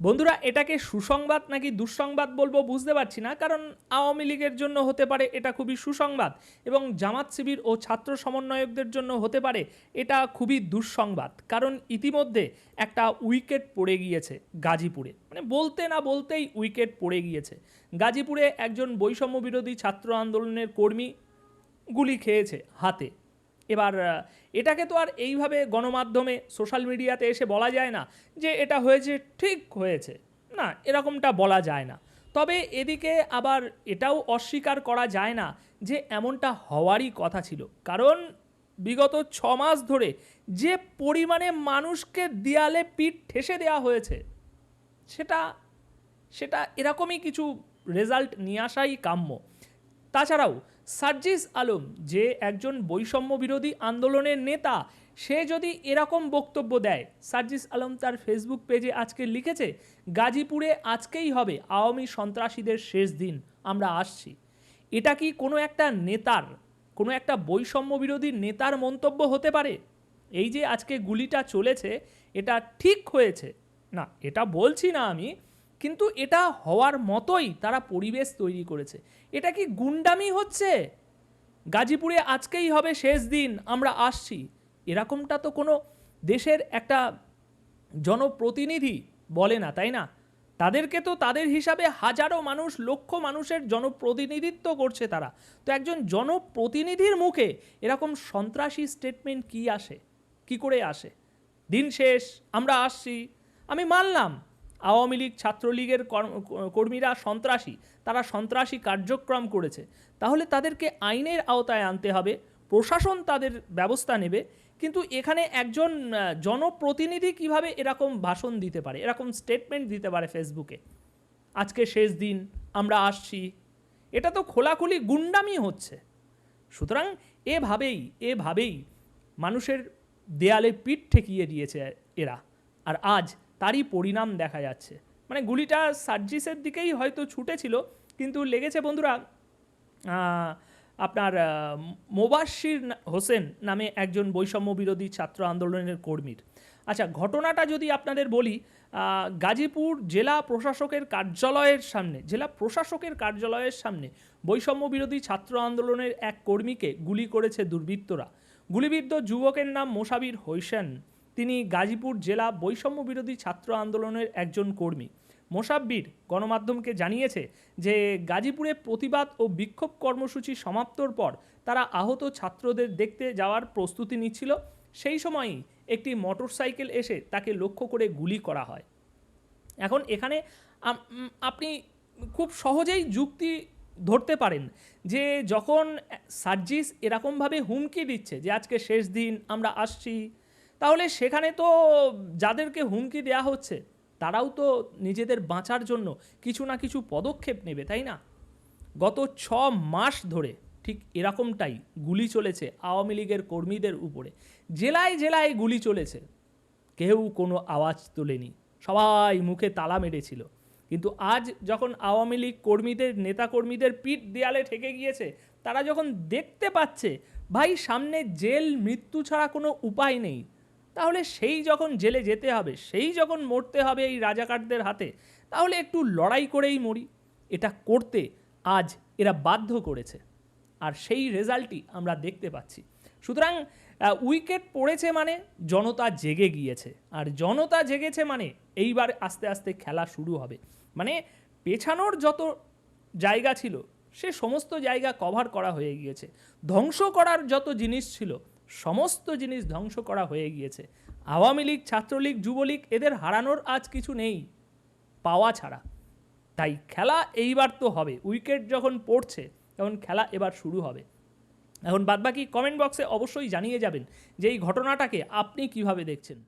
বন্ধুরা, এটাকে সুসংবাদ নাকি দুঃসংবাদ বলব বুঝতে পারছি না, কারণ আওয়ামী লীগের জন্য হতে পারে এটা খুবই সুসংবাদ এবং জামাত শিবির ও ছাত্র সমন্বয়কদের জন্য হতে পারে এটা খুবই দুঃসংবাদ, কারণ ইতিমধ্যে একটা উইকেট পড়ে গিয়েছে গাজীপুরে। মানে বলতে না বলতেই উইকেট পড়ে গিয়েছে। গাজীপুরে একজন বৈষম্য বিরোধী ছাত্র আন্দোলনের কর্মী গুলি খেয়েছে হাতে। এবার এটাকে তো আর এইভাবে গণমাধ্যমে, সোশ্যাল মিডিয়াতে এসে বলা যায় না যে এটা হয়েছে, ঠিক হয়েছে। না, এরকমটা বলা যায় না। তবে এদিকে আবার এটাও অস্বীকার করা যায় না যে এমনটা হওয়ারই কথা ছিল। কারণ বিগত ছ মাস ধরে যে পরিমাণে মানুষকে দেয়ালে পিঠ ঠেসে দেওয়া হয়েছে, সেটা সেটা এরকমই কিছু রেজাল্ট নিয়ে আসাই কাম্য। তাছাড়াও সার্জিস আলম যে একজন বৈষম্য বিরোধী আন্দোলনের নেতা, সে যদি এরকম বক্তব্য দেয়, সার্জিস আলম তার ফেসবুক পেজে আজকে লিখেছে, গাজীপুরে আজকেই হবে আওয়ামী সন্ত্রাসীদের শেষ দিন, আমরা আসছি। এটা কি কোনো একটা নেতার, কোনো একটা বৈষম্য বিরোধী নেতার মন্তব্য হতে পারে? এই যে আজকে গুলিটা চলেছে, এটা ঠিক হয়েছে। না, এটা বলছি না আমি কিন্তু এটা হওয়ার মতোই তারা পরিবেশ তৈরি করেছে। এটা কি গুন্ডামি হচ্ছে? গাজীপুরে আজকেই হবে শেষ দিন, আমরা আসছি। এরকমটা তো কোনো দেশের একটা জনপ্রতিনিধি বলে না, তাই না? তাদেরকে তো তাদের হিসাবে হাজারো মানুষ, লক্ষ মানুষের জনপ্রতিনিধিত্ব করছে তারা। তো একজন জনপ্রতিনিধির মুখে এরকম সন্ত্রাসী স্টেটমেন্ট কি আসে? কি করে আসে? দিন শেষ, আমরা আসছি। আমি মানলাম আওয়ামী লীগ ছাত্রলীগের কর্ম- কর্মীরা সন্ত্রাসী, তারা সন্ত্রাসী কার্যক্রম করেছে। তাহলে তাদেরকে আইনের আওতায় আনতে হবে, প্রশাসন তাদের ব্যবস্থা নেবে, কিন্তু এখানে একজন জনপ্রতিনিধি কীভাবে এরকম ভাষণ দিতে পারে, এরকম স্টেটমেন্ট দিতে পারে ফেসবুকে আজকে শেষ দিন, আমরা আসছি। এটা তো খোলাখুলি গুন্ডামি হচ্ছে। সুতরাং এভাবেই এভাবেই মানুষের দেয়ালে পিঠ ঠেকিয়ে দিয়েছে এরা। আর আজ তারই পরিণাম দেখা যাচ্ছে। মানে গুলিটা সার্জিসের দিকেই হয়তো ছুটেছিল, কিন্তু লেগেছে বন্ধুরা আপনার না- হোসেন নামে একজন বৈষম্য বিরোধী ছাত্র আন্দোলনের কর্মীর। আচ্ছা ঘটনাটা যদি আপনাদের বলি গাজীপুর জেলা প্রশাসকের কার্যালয়ের সামনে, জেলা প্রশাসকের কার্যালয়ের সামনে বৈষম্য বিরোধী ছাত্র আন্দোলনের এক কর্মীকে গুলি করেছে দুর্বৃত্তরা। গুলিবিদ্ধ যুবকের নাম মোসাবির হোসেন। তিনি গাজীপুর জেলা বৈষম্য বিরোধী ছাত্র আন্দোলনের একজন কর্মী। মোসাব্বির গণমাধ্যমকে জানিয়েছে যে, গাজীপুরে প্রতিবাদ ও বিক্ষোভ কর্মসূচি সমাপ্তর পর তারা আহত ছাত্রদের দেখতে যাওয়ার প্রস্তুতি নিচ্ছিল। সেই সময়ই একটি মোটরসাইকেল এসে তাকে লক্ষ্য করে গুলি করা হয়। এখন এখানে আপনি খুব সহজেই যুক্তি ধরতে পারেন যে, যখন সার্জিস এরকমভাবে হুমকি দিচ্ছে যে, আজকে শেষ দিন, আমরা আসছি তাহলে সেখানে তো যাদেরকে হুমকি দেয়া হচ্ছে, তারাও তো নিজেদের বাঁচার জন্য কিছু না কিছু পদক্ষেপ নেবে, তাই না? গত ছ মাস ধরে ঠিক এরকমটাই গুলি চলেছে আওয়ামী লীগের কর্মীদের উপরে। জেলায় জেলায় গুলি চলেছে। কেউ কোনো আওয়াজ তোলেনি। সবাই মুখে তালা মেরেছিল। কিন্তু আজ যখন আওয়ামী লীগ কর্মীদের, নেতাকর্মীদের পিঠ দেয়ালে ঠেকে গিয়েছে, তারা যখন দেখতে পাচ্ছে, ভাই সামনে জেল, মৃত্যু ছাড়া কোনো উপায় নেই। তাহলে সেই যখন জেলে যেতে হবে, সেই যখন মরতে হবে এই রাজাকারদের হাতে, তাহলে একটু লড়াই করেই মরি। এটা করতে আজ এরা বাধ্য করেছে। আর সেই রেজাল্টই আমরা দেখতে পাচ্ছি। সুতরাং উইকেট পড়েছে মানে জনতা জেগে গিয়েছে। আর জনতা জেগেছে মানে এইবার আস্তে আস্তে খেলা শুরু হবে। মানে পেছানোর যত জায়গা ছিল, সে সমস্ত জায়গা কভার করা হয়ে গিয়েছে। ধ্বংস করার যত জিনিস ছিল সমস্ত জিনিস ধ্বংস করা হয়ে গিয়েছে। আওয়ামী লীগ, ছাত্রলীগ, যুবলীগ, এদের হারানোর আজ কিছু নেই, পাওয়া ছাড়া। তাই খেলা এইবার তো হবে, উইকেট যখন পড়ছে, তখন খেলা এবার শুরু হবে। এখন বাদবাকি কমেন্ট বক্সে অবশ্যই জানিয়ে যাবেন যে এই ঘটনাটাকে আপনি কীভাবে দেখছেন।